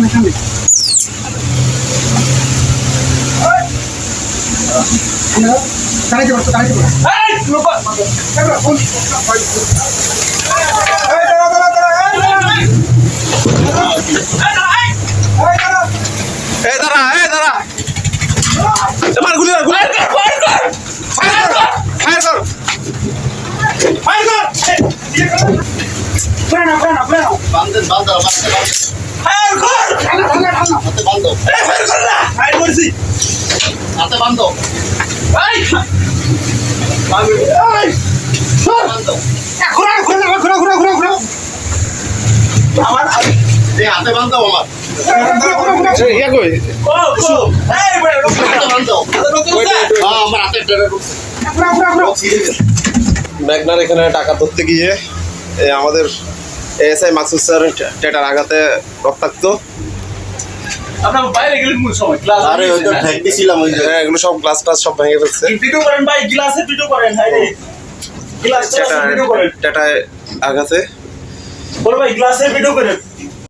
সামনে সামনে দাঁড়াইতে পারছ দাঁড়াইতে Plano, plano, plano. Banda, banda, banda, banda. Fire কর, হাতে বান্ধব এই, ফায়ার কর না। ফায়ার করছি। হাতে বান্ধব এই। এই, সর। বান্ধব ঘুরে ঘুরে ঘুরে ঘুরে ঘুরে ঘুরে। আমার এই হাতে আমার। ইয়া। হ্যাঁ ম্যাগনার এখানে টাকা ধরতে গিয়ে এ, আমাদের এসআই মাকসুদ স্যার টেটার আঘাতে রক্তাক্ত। হ্যাঁ এগুলো সব গ্লাস টাস সব ভেঙে ফেলছে। ভিডিও করেন ভাই গ্লাসে ভিডিও করেন গ্লাস ভিডিও করেন। টেটায় আঘাতে। ভাই ভিডিও করেন।